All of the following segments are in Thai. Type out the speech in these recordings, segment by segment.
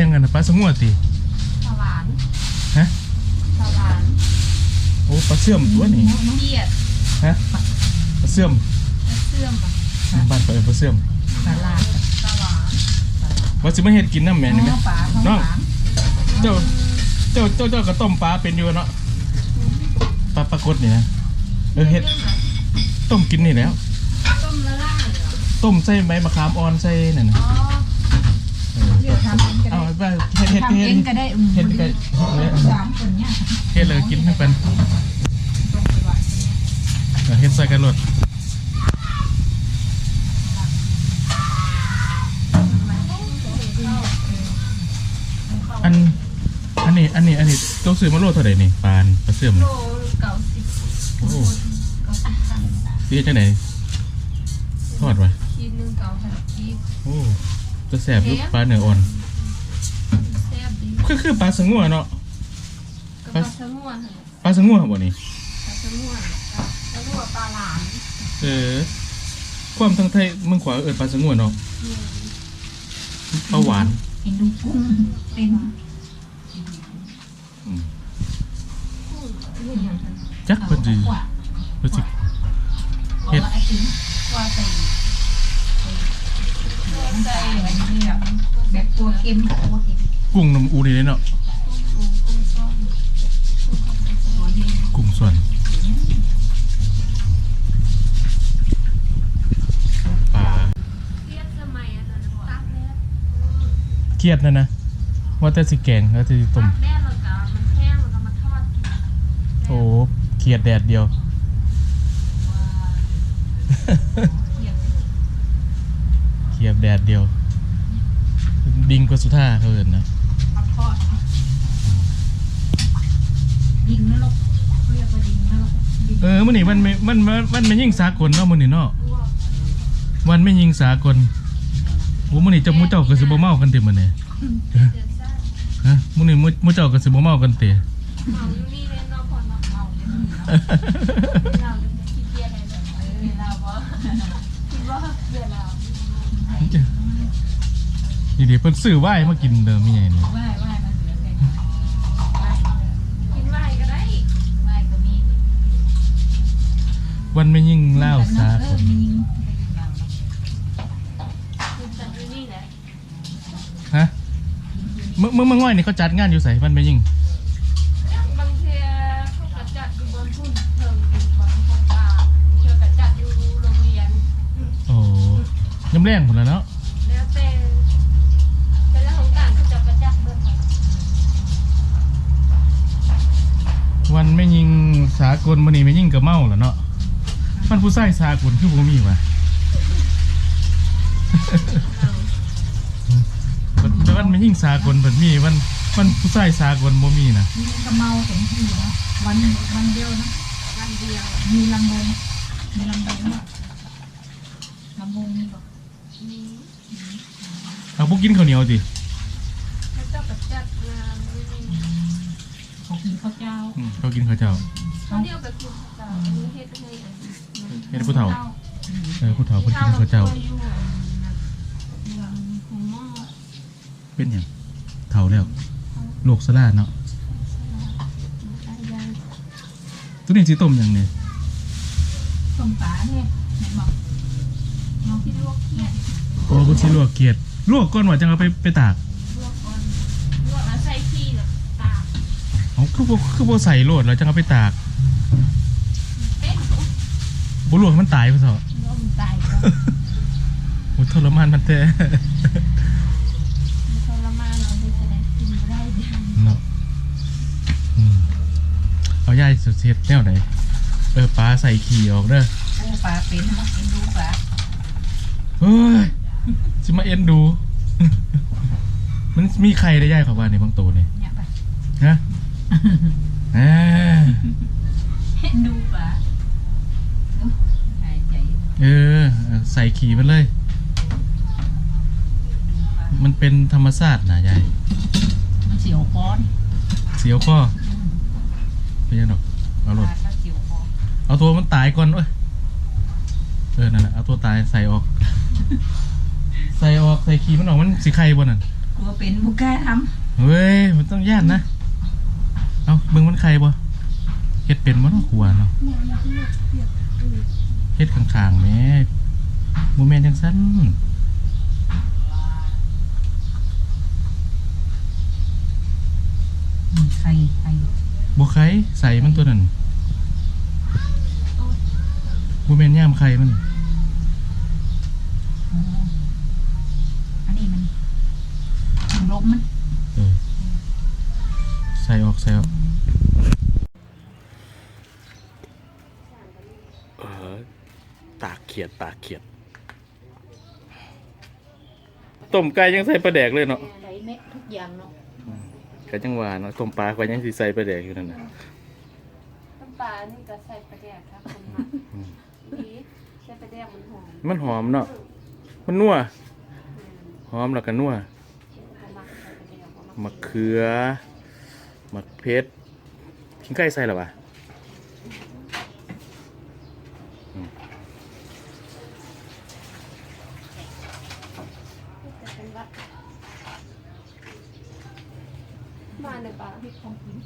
ยังไงนะปลาสงวนติสวานฮะสวานโอ้ปลาเสื่อมตัวนี่เกียดฮะปลาเสื่อมเสื่อมอะบ้านเปิดปลาเสื่อมปลาลาดสวานว่าสิมาเฮ็ดกินน้ำแม่นี่ไหมอ๋อปลาท้องน้องหวานเจ้าเจ้าเจ้าเจ้าก็ต้มปลาเป็นอยู่เนาะปลาปลากดนี่นะเออเฮ็ดต้มกินนี่แล้ว ต้มละล่างเหรอต้มใส่ใบมะขามอ่อนใส่นั่นน่ะ เฮ็ดเฮ็ดทำเฮ็เอดงก็ได้อืมเฮ็ดก็เฮ็ดสามคนเนี่ยเฮ็ดเลยกินทั้งเป็นเออเฮ็ดใส่กันรดอันอันนี้อันนี้อันนี้ต้องซื้อมาโลเท่าไหร่นี่ปลานปลาเสื่อมโลนี่เก่าสิบโอ้เก่าสิบพันซื้อจังไหนทอดไว้ขีดหนึ่งเก่าพันขีดโอ้จะแสบอยุปลาเนื้ออ่อนแซ่บดีคือคือปลาสงวนเนาะกระเพาะสง่วนเหรอปลาสงวนบ่นี่ปลาสง่วนสง่วนปลาหลามเออความทั้งไทยเมืองขวาเออปลาสงวนเนาะปลาหวานเห็นดูกุ้งเป็นอืมเห็นอย่างนั้นจักเพิ่นสิกว่าเพิ่นสิเห็ดไอติมกว่าใส่ใส่ใส่อะไรนี่แบบแบบตัวเค็มตัวเค็ม กุ้งน้ำอูนี่เนาะกุ้งส่วนปลาเทียบสมัยนนั้นตักแล้วเครียดนะนะ ว่าแต่สิแกงแล้วสิต้มตักแม่เราก็มันแห้งเราก็มาทอดกินโอ้เครียดแดดเดียวเทียบเครียดแดดเดียว ดิงกว่าสุท่าเขาเอินนะ ปักทอด ดิงนรกเรียกว่าดิงนรกดิงเออมื้อนี้มันไม่มันมันมันไม่ยิ่งสากลเนาะมื้อนี้เนาะลวกวันไม่ยิงสากลโอ้มื้อนี้เจ้าหมู่เจ้าก็สิบ่เมากันติมื้อนี้เดือดซ่าฮะมื้อนี้หมู่หมู่เจ้าก็สิบ่เมากันติเมาอยู่นี่เลยเนาะพอเนาะเมาอยู่นี่เนาะเราอยู่ในขี้เกียจอะไรแบบเออเราบ่คิดว่าเดี๋ยวเรานี่ดิเพิ่นซื้อไว้มากินเด้อมีหยังนี่ไหว้ไหว้มันเหลือแต่ไหว้ กินไว้ก็ได้ ไหว้ก็มี วันไม่ยิงเหล้าสาเอคอนมียิงไปยิงเราเนาะกินจัดอยู่นี่แหละฮะเมื่อเมื่อเมื่อง่อยนี่เขาจัดงานอยู่ไสมันไม่ยิงบางเทีเขาก็จัดอยู่บนทุ่นเพิ่มอยู่บนโครงการเชื่อก็จัดอยู่โรงเรียนโอ้ยำแรงพุ่นแล้วเนาะแล้วแต่แต่ละของการเขาจะประจักษ์เบิ่งค่ะวันไม่ยิงสากลมื้อนี้ไม่ยิงก็เมาแล้วเนาะ มันผู้ชายสากลคือบ่มีว่ะวันวันไม่ยิงสากลเพิ่นมีวันวันผู้ชายสากลบ่มีนะมีกระเมาสองที่เนาะวันวันเดียวนะวันเดียวมีลำบงมีลำบงเนาะลำบงมีบอกนี้เอาพวกกินข้าวเหนียวสิเขาจะประจักษ์งานนี่เขากินข้าวเจ้าอืมเขากินข้าวเจ้าเขาเดียวกับคือเจ้าอันนี้เฮ็ดให้อันนี้ เฮ็ดให้ผู้เฒ่าเออผู้เฒ่าเพิ่นกินข้าวเจ้าอยู่อันนั้นของหม้อเป็นหยังเฒ่าแล้วโรคสลาเนาะได้ยังตัวนี้สิต้มหยังเนี่ยส้มปลาเนี่ยไหนบอกน้องที่ลวกเขียดโอ้บ่สิลวกเกียดลวกก่อนว่าจังเอาไปไปตากลวกก่อนลวกแล้วใส่ขี้แล้วตากเอาคือบ่คือบ่ใส่โลดแล้วจังเอาไปตากเป็น บ่ลวกให้มันตายพุ่นเถาะลมตายก็โอ้ทรมานมันแท้ทรมานเอาไปจะได้กินบ่ได้เดียวเนาะอืมเอายายสุดเฮ็ดแนวไหนเออปลาใส่ขี้ออกเด้อโอ้ปลาเป็นเนาะเอ็นดูปลาเฮ้ยสิมาเอ็นดู มันมีใครได้ย่ายเขาว่าในบางตัวนี่เนี่ยไปฮะอ่าเอ็นดูปลาโอ้หายใจ เออ ใส่ขี่มันเลยดูปลามันเป็นธรรมชาตินะยายมันเสียวคอนี่เสียวข้อเป็นยังดอกเอาปหลดลาก็เสียวคอเอาตัวมันตายก่อนเว้ยเออนั่นแหละเอาตัวตายใส่ออก ใส่ออกใส่ขี่มันออกมันสีไข่บนนั่นคตัวเป็นบุกแก้ทเฮ้ยมันต้องย่านนะเอาเบิ่งมันใครบ่เฮ็ดเป็นบ่เนาะหัวเนาะเฮ็ดข้างๆแหม่บ่แม่นจังซั่นำไข่ไข่บ่ไข่ใส่มันตัวนั้นบ่แม่นย่ามไข่มัน ต้มไก่ยังใส่ปลาแดกเลยเนาะใส่เม็ดทุกอย่างเนาะก็จังว่าเนาะต้มปลาก็ยังสิใส่ปลาแดกอยู่นั่นน่ะน้ำปลานี่ก็ใส่ปลาแดกครับคนมักดีใส่ปลาแดกมันหอมมันหอมเนาะมันนัวหอมแล้วก็นัวผมมักใส่ปลาแดกผมมักมะเขือมะเพชรขิงไก่ใส่หรอวะจะเป็นวัดมาในปลา พริกของกิน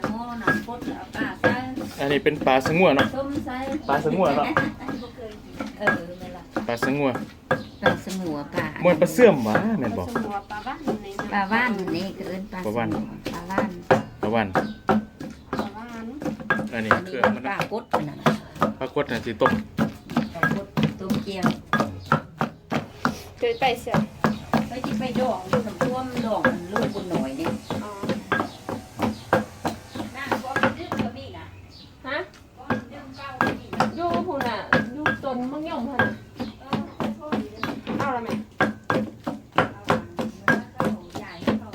โอ้หนังกดแล้วป้าใส่ อั นนี้เป็นปลาสงวนเนาะ ต้มใส่ปลาสงวนเนาะ เออไม่ละปลาสงวนปลาสงัวปลามวนปลาเสื่อมหวะแม่นบอกสมัวปลาบ้านในปลาว่านนี่เกินปลาปลาว่านปลาว่านปลาวันปลาบ้านอันนี้อันเคนี้รื่องมันปนะลากดมันน่ะปลากดน่ะสิต้มปลากดต้มเจียวเคยไปเสียไปที่ไปดองอยู่น้ำท่วมดองมันลูกบุญหน่อยเนี่ย อ๋อ น้ำก็มันดึกก็มีนะ ฮะ ก็มันดึกเก้าก็มีนะ อยู่พุ่นอะอยู่ต้นมังยมพุ่นน่ะ เออโทษดีนะ เอาละแม่ เอาอันมันก็เอาใหญ่เข้า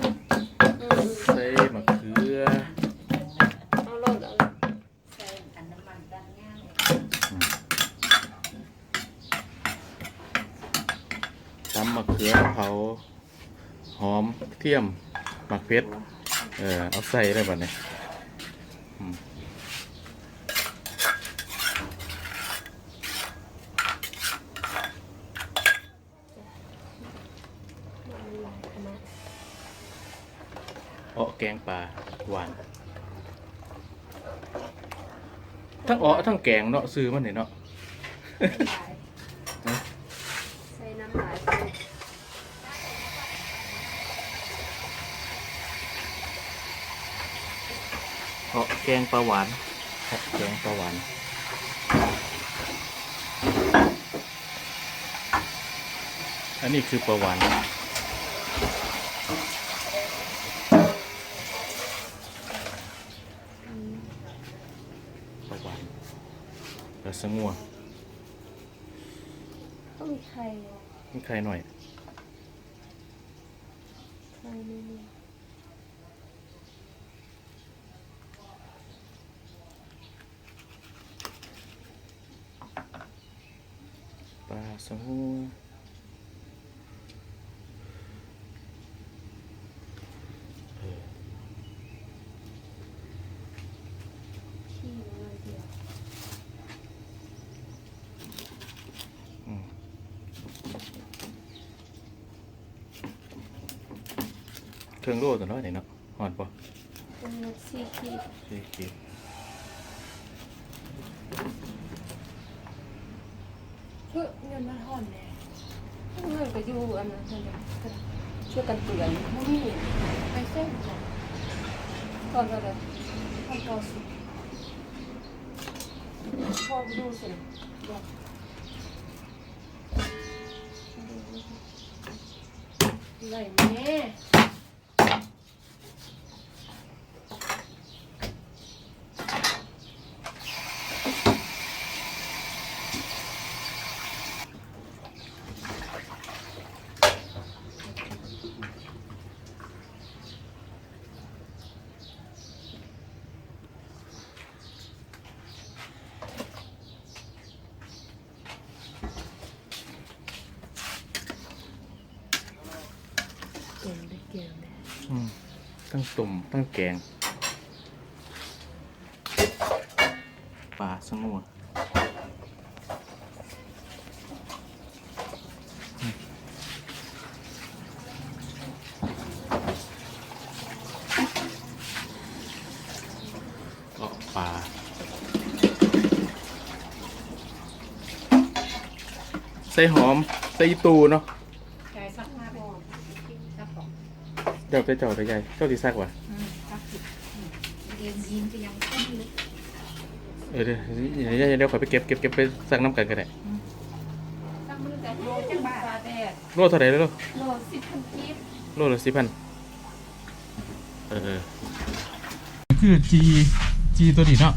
อืม ใส่มะเขือ เอาโลดเอาโลด ใส่อันน้ำมันดันง่ายเลย ตำมะเขือเผาหอมเทียมหมักเพชรเออเอาใส่ได้บัดนี้อืมคณะเอาแกงปลาหวาน ทั้งอ้อทั้งแกงเนาะซื้อมันนี่เนาะ ใส่น้ำลายไป เอ้อแกงปลาหวานครับแกงปลาหวานอันนี้คือปลาหวานปลาหวานปลาสงัวต้องมีไข่อะนี่ใครหน่อย ไข่นี่นี่ ปลาสงัว ขี้มันเดียว อืมเค รื่องโล่ตัวน้อยนี่เนาะหอดปะเป็นเม็ดซี่ขี้สี่ขีดเพื่อเงินมาห่อนแน่เงินก็อยู่อันนั้นเท่านั้นก็ช่วยกันเตือนไม่มีไปเส้นก่อนก่อนก็เลยทำต่อสิพ่อดูสิบอกไหนแม่้งตุ่มทั้งแกงปลาสงัวก็ปลาใส่หอม ใส่ตูเนาะ เจ้าไปเจ้าไปใหญ่เจ้าที่ซักว่ะอืมสักสิบอืมเรียนยีนก็ยังต้นเลยเออเดี๋ยวเดี๋ยวเดี๋ยวขอยไปเก็บเก็บเก็บไปซักน้ำกันก็ได้สักมือแต่โลจังบาทแต่โลเท่าไหร่แล้วโลโลสิบพันกีบโลละสิพันเออเออคือจีจีตัวนี้เนาะ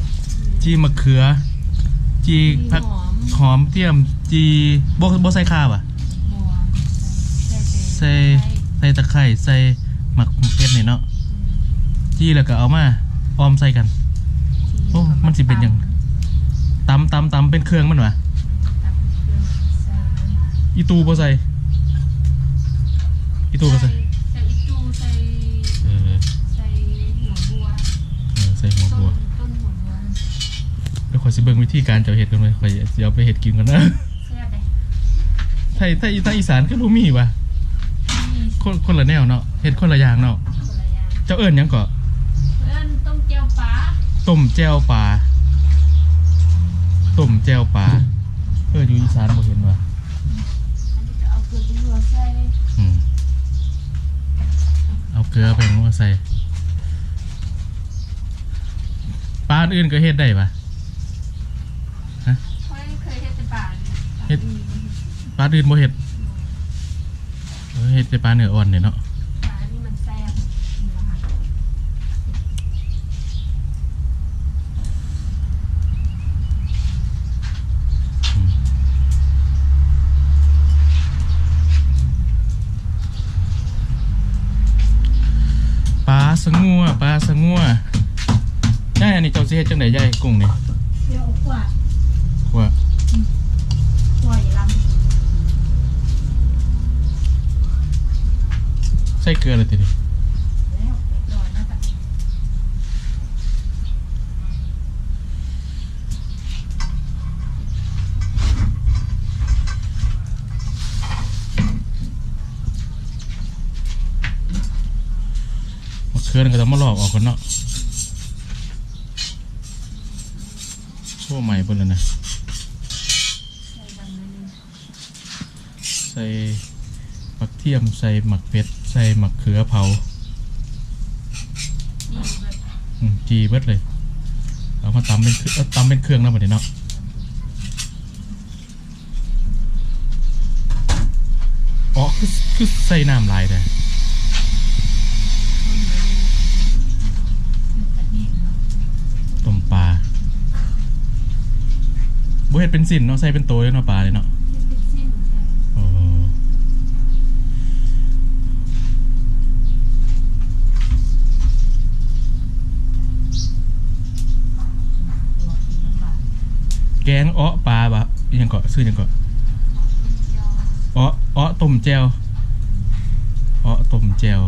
จีมะเขือ จีผักหอมหอมเทียมจีบ่บ่ใส่ข้าวอะหัวใส่ใส่ตะไคร้ใส่ หมักเผ็ดนี่เนาะจี้แล้วก็เอามาออมใส่กัน โอ้มันสิเป็นหยังตำตำตำเป็นเครื่องมันวะตำเครื่องใส่อีตูบ่ใส่อีตูบ่ใส่ใส่อีตูใส่เออใส่หัวบัวเออใส่หัวต้บัวนต้นหัวบัวเดี๋ยวขอยสิเบิ่งวิธีการเจ้าเฮ็ดกันเลยขอยสิเอาไปเฮ็ดกินกันนะแซ่บเลยไทยไทยไทยอีสานคือบ่มีว่ะนี่คนคนละแนวเนาะ เฮ็ดคนละอย่างเนาะคนละอย่างเจ้าเอิ้นหยังก็เพื่อนต้มเจียวปลาต้มแจ่วปลาต้มแจ่วปลาเอออยู่อีสานบ่เห็นว่ะอันนี้ก็เอาเกลือไปหัวใส่อืมเอาเกลือไปงัวใส่ปลาอื่นก็เฮ็ดได้ปะค่อยเคยเฮ็ดแต่ปลาเนี่ยเฮ็ดปลาอื่นบ่เฮ็ดเออเฮ็ดแต่ปลาเนื้ออ่อนเนี่ยเนาะ ปลานี่มันแซ่บนี่แหละค่ะ ปลา สงัวปลาสงัวได้อันนี้เจ้าสิเฮ็ดจังได๋ยายกุ้งนี่เดี๋ยวกว่าว่าปล่อยลใส่เกลือเลยติดิำแล้วเรียบร้อยนะจ๊ะ มะเขือ นก็ต้องมาลอกออกก่อนเนาะโซ่ใหม่เบิ่นแล้วนะใส่ดำเลยนึงใส่ผักเทียมใส่หมักเป็ดใส่หมักเขือเผาจีเบิดเลยเอามาตำเป็นเตำเป็นเครื่องแล้วบัดนี้เนาะอ๋อคือคือใส่น้ำลายแต่ ต้นเลยนึงกะทิเนาะ ต้มปลาบ่ เฮ็ดเป็นสินเนาะใส่เป็นโตเลยเนาะปลาเลยเนาะเป็นสิ้นใช่โอ้แกงอ้อปลาบะยังเกาะซื้อยังเกาะอ้ออ้อต้มแจวอ้อต้มแจว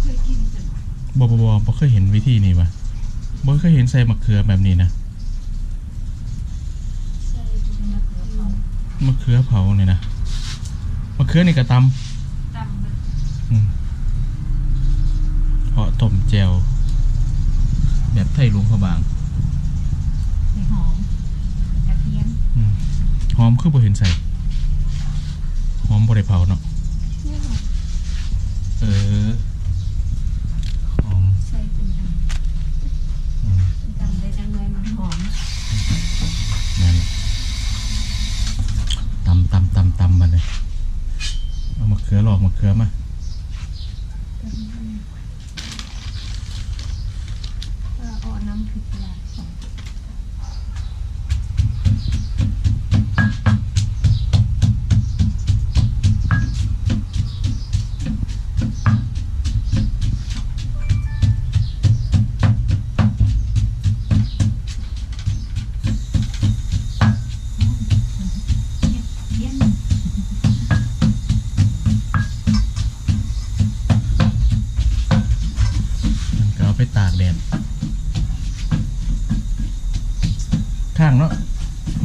เคยกินจัง บ่บ่บ่บ่เคยเห็นวิธีนี้วะบ่เคยเห็นใส่มะเขือแบบนี้นะใช่ที่เป็นมะเขือเผามะเขือเผาเนี่ยนะมะเขือนี่ก็ตำตำมันอืมเพาะต้มแจวแบบไทยหลวงพระบางใส่หอมกระเทียมอืมหอมคือบ่เห็นใส่หอมบ่ได้เผาเนาะนี่หอมเออ หอม ใส่เป็นด อืมำดำได้จังเลยมันหอม นั่นแหละตำตำตำตำมาเลยเอามะเขือหลอกมะเขือมา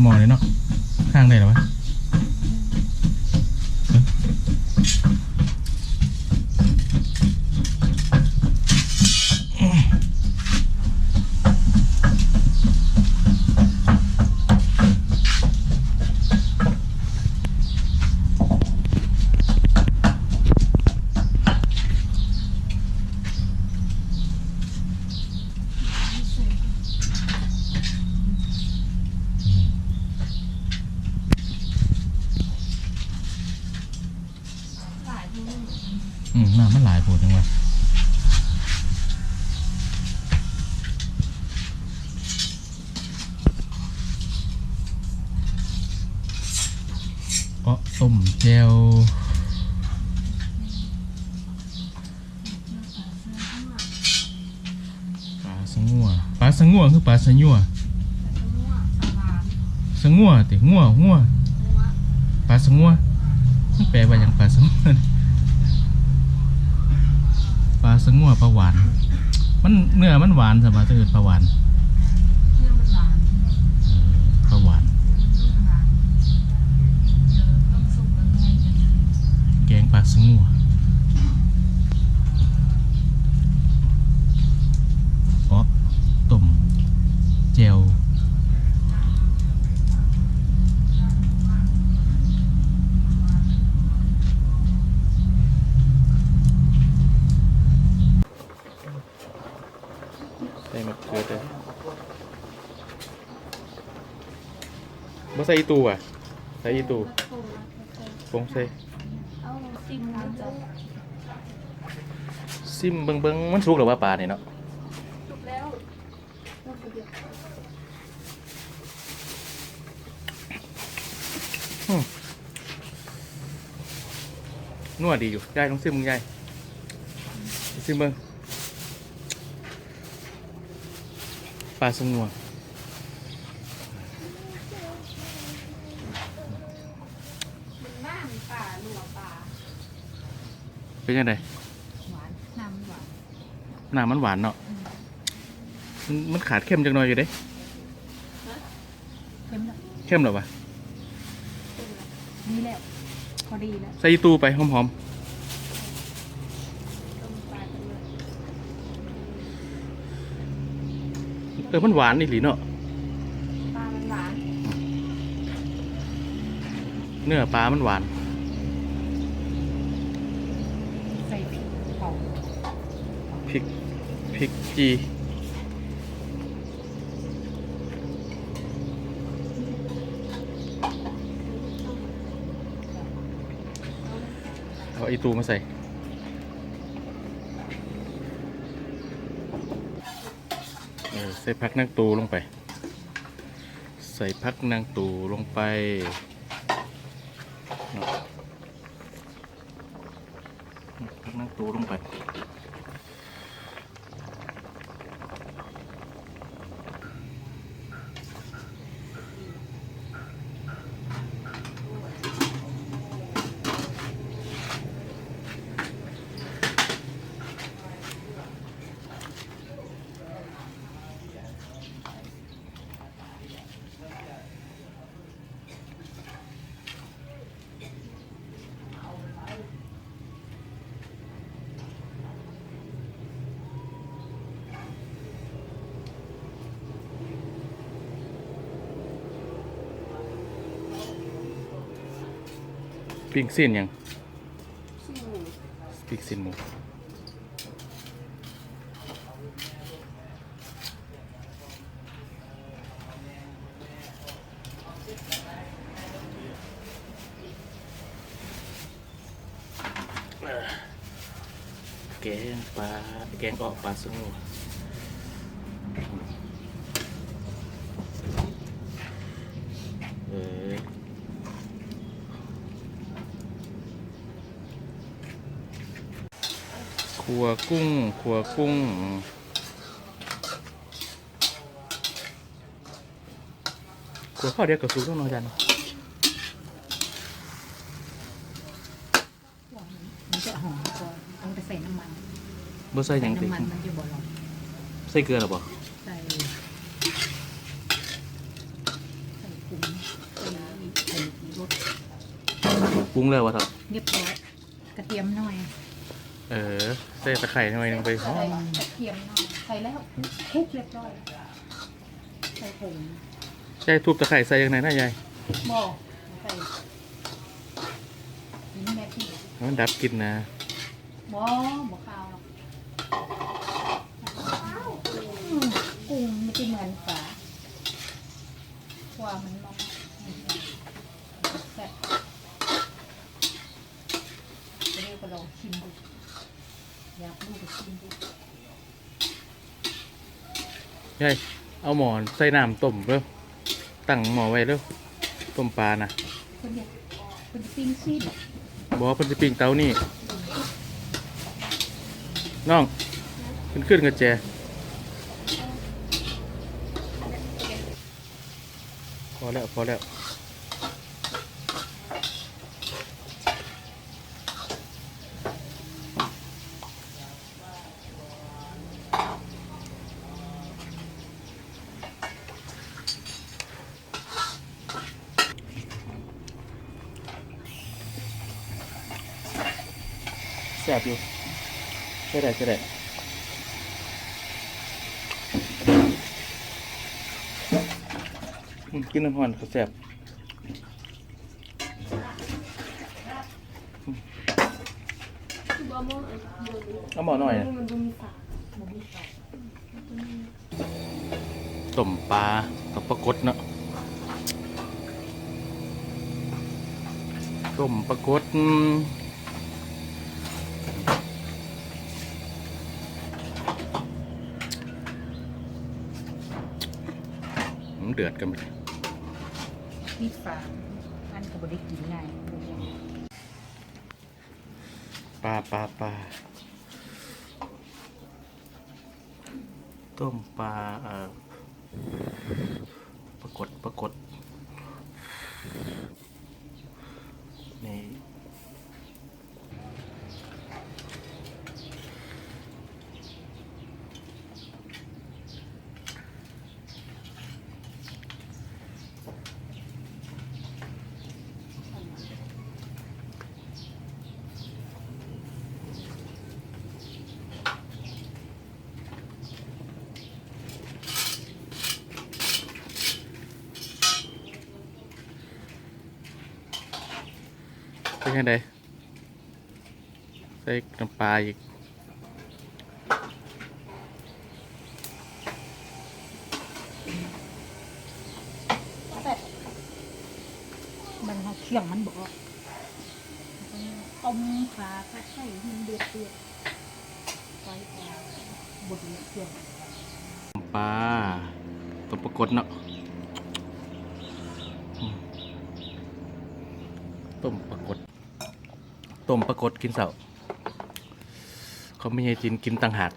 หมอเลยเนาะข้างได้หรอวะเอ้ย เอ๋อต้มแจวปลาสงัวปลาสงัวคือปลาสงัวสวานสงัวติงัวงัวปลาสงัวมันแปลว่าอย่างปลาสงัวปลาสงัวปลาหวาน มันเนื้อมันหวานสำหรับถ้าเกิดปลาหวาน เนี่ยมันหวาน ปลาหวาน ลูกหวานเจอต้องสุกแล้วไงจะ แกงปลาสงัวอ๋อต้มแจวใส่มะเขือเด้อบ่ ใส่อีตูอะใส่อีตูปงใส่เอาซิมมันจะซิมเบิงเบิงมันสุกหรือว่าปลาเนี่ยเนาะสุกแล้วเราไปเดี๋ยวนัวดีอยู่ยายต้องซิมมึงยายซิมเบิงปลาสงัวมันน้ำป่าหนัวป่า เป็นยังไงหวานน้ำหวานน้ำมันหวานเนาะมันมันขาดเข้มจังหน่อยอยู่เด้เค็มแล้วเข้มเหรอวะดีแล้วพอดีแล้วใส่อีตูไปหอมต้มปลากันเลยๆเออมันหวานนี่หลีเนาะปลามันหวานเนื้อปลามันหวาน ใส่เผา พริก เอาอีตูมาใส่เออใส่พักนางตูลงไป ใส่พักนางตูลงไปเนาะพักนางตูลงไป ปิ้งสิ้นยังซิมปิ้งสิ้นหมูแกงปลาแกงออกปลาสงูเออ ขัว กุ้งขัวกุ้ง ขัวข้าวเดียวกับซุปต้องนอนจันมันจะหอมกว่าต้องไปใส่น้ำมันบ่ใส่หยังติน้ำมันมันจะบ่ร้อนใส่เกลือหรอบ่ใส่ใส่กุ้งใส่ใส่รสปรุงแล้ววะครับเรียบร้อยกระเทียมหน่อย เออใส่ตะไคร้หน่อยหนึงไปหอมเทียมหน่อยใส่แล้วคลุกเรียบร้อยใส่ผงใช่ทุบตะไคร้ใส่ยังไงนะยายบ่ใส่นี่แม่พี่มันดับกลินนะบ่บ่ข้าวกุ้งไม่ใช่เหมือนฝาว่ามันมองแซ่บจะเรียกว่าลองชิมดู อยากดูก็ชิมดูยายเอาหมอนใส่น้ำต้มเร็วตั้งหม้อไว้เร็วต้มปลานะคนเดียวเป็นปิ้งซีดบอกว่าเพิ่นสิปิ้งเตานี่น้องเพิ่นขึ้นกับแจพอแล้วพอแล้ว แซ่บอยู่ใช่ได้ใช่ได้กินน้ำหอนก็แซ่บคือบ่มองอันบนเอาหมอหน่อยนะต้มปลากับปลากดเนาะต้มปลากดอืมอืม เดือดกันไปมีฝาอันก็บ่ได้กินง่ายปลาปลาปลาต้มปลาเอ่อปลากดปลากดนี่ เป็นยังไงใส่น้ำปลาอีกมันเอาเคี่ยงมันบ่ต้มขาก็ใส่ให้มันเดือดเดือดไฟแอร์บดเดือดเดือดปลาต้มปลากดเนาะอืมต้มปลากด ต้มปลากดกินเสาเขาไม่ให้กินกินต่างหาก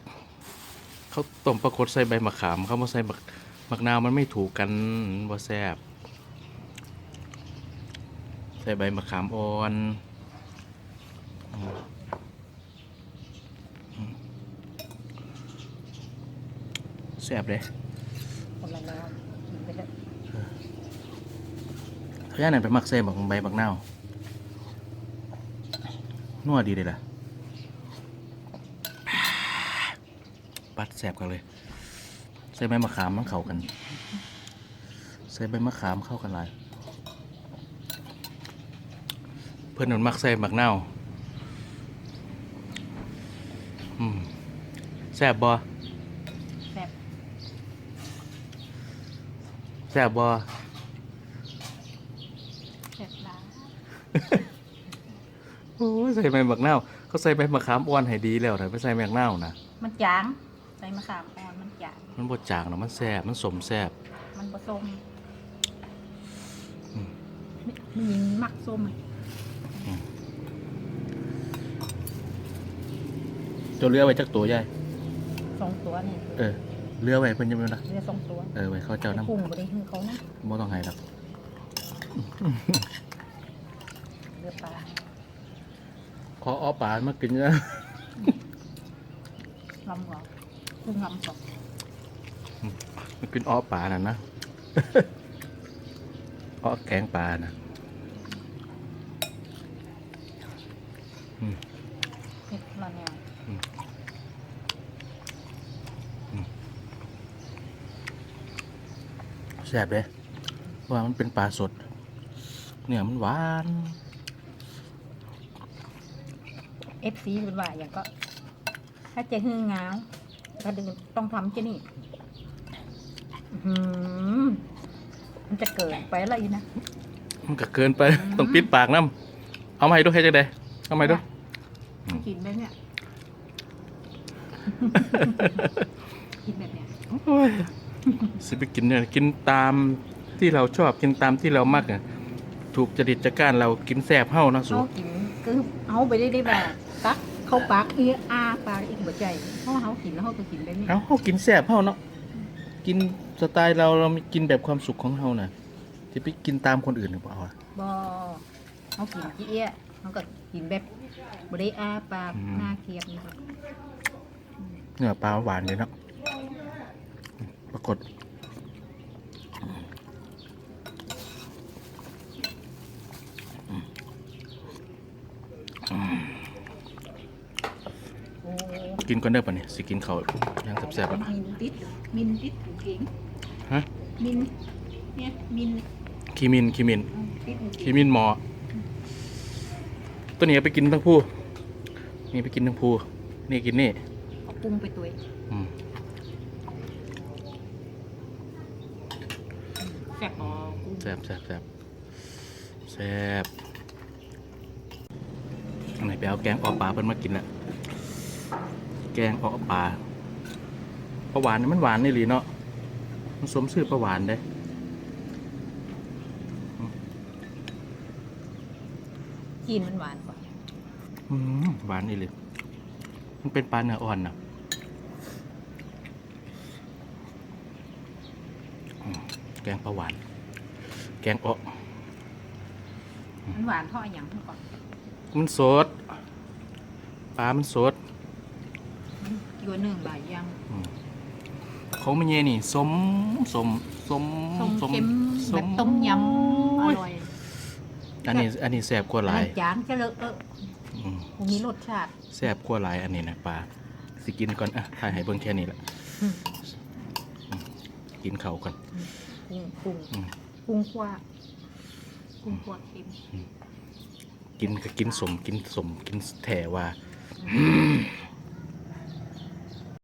เขาต้มปลากดใส่ใบมะขามเขามาใส่บักบักนาวมันไม่ถูกกันว่าแซ่บใส่ใบมะขามอ่อนอืมอืมแซ่บเลยคนละแล้วกินไปแล้วเขาย่าไหนไปหมักเส้นบักใบบักนาว นัวดีเลยล่ะ ปัดแสบกันเลย ใส่ใบมะขามมันเข้ากัน ใส่ใบมะขามเข้ากันหลาย เพื่อนมันมักใส่บักนาวอืมแสบบ่แซ่บแสบบ่แซ่บหลาย โอ้ย ใส่ใบบักนาวเขาใส่ใบมะขามอ่อนให้ดีแล้วแต่ไม่ใส่แมกนาวนะมันจางใส่มะขามอ่อนมันจางมันบดจางเนาะมันแสบมันสมแสบมันผสมอืมมีมีมักส้มเจะเลือไว้จักตัวใหญ่สองตัวนี่เออเลือไว้เพิ่นยังไม่นะเรือสองตัวเออไว้เขาเจ้าน้ำปรุงบ่ได้คือเขานะบ่ต้องให้หรอก เรือปลา ข ออ้อปลามากินนะลำก่อนกุ้งลำก่อนมากินอ้อปลาน่ะนะอ้อแกงปลานะเห็ดละแนวแซ่บเลยว่ามันเป็นปลาสด เนี่ยมันหวาน เอฟซีเป็นว่าอย่างก็ ถ้าจะหื้องาวก็ดึงต้องทำจะนี่อื้อหือมันจะเกิดไปอะไรนะมันก็เกินไปต้องปิดปากน้ำเอามาให้ดูให้จังไดเอามาให้ดูอืมกินไหมเนี่ยกินแบบเนี้ยโอ้ยสิไปกินเนี่ยกินตามที่เราชอบกินตามที่เรามักอะถูกจริตจักการเรากินแซ่บเฮาเนาะสูเขากินคือเอาไปได้ได้แบบตัก เข้าปากเอียอาปากอีกหัวใจเพราะเขากินแล้วเขาก็กินได้นี่เอ้าเฮากินแซ่บเฮาเนาะกินสไตล์เราเรากินแบบความสุขของเฮาน่ะจะไปกินตามคนอื่นหรือเปล่าอะ บอเขากินขี้เอียเขาก็กินแบบบได้อาปากอืม หน้าเคียบนี่ครับเนื้อปลาหวานเลยเนาะปรากฏ กินก่อนเด้อปะเนี่ยสิกินข้าวย่างแซ่บๆอะ มินติดมินติดหูเก่งฮะ มินเนี่ยมินคีมินคีมินอืมติดหูคีเก่งมินหมอ ตัวนี้เอาไปกินทั้งผู้นี่ไปกินทั้งผู้นี่กินนี่เอาปรุงไปตัวเองอืมแซ่บอ๋อกุ้งแซ่บแซ่บแซ่บแซ่บอันไหนไปเอาแกงออปลาเพิ่นมากินละ แกงออปลาปลาหวานนี่มันหวานนี่หลีเนาะมันสมชื่อปลาหวานเด้จีนมันหวานกว่าอืมหวานนี่เลยมันเป็นปลาเนื้ออ่อนนะอืมแกงปลาหวาน แกงออมันหวานเท่าอะไรอย่างเท่าก่อนมันสดปลามันสด มันยัวเนื่องหลายอย่างของมันเย่นี่สมสมสมส้มเค็มแบบต้มยำอร่อย อันนี้อันนี้แซ่บกว่าหลายอันนั้นจางจะเลอะเอออืมบ่มีรสชาติแซ่บกว่าหลายอันนี้นะปลาสิกินก่อนอะถ่ายให้เบิ่งแค่นี้แหละอืมอืมกินเขาวก่อนกุ้งกุ้งอืมกุ้งคั่วกุ้งคั่วเค็มกินก็กินสมกินสมกินแถว่าอืม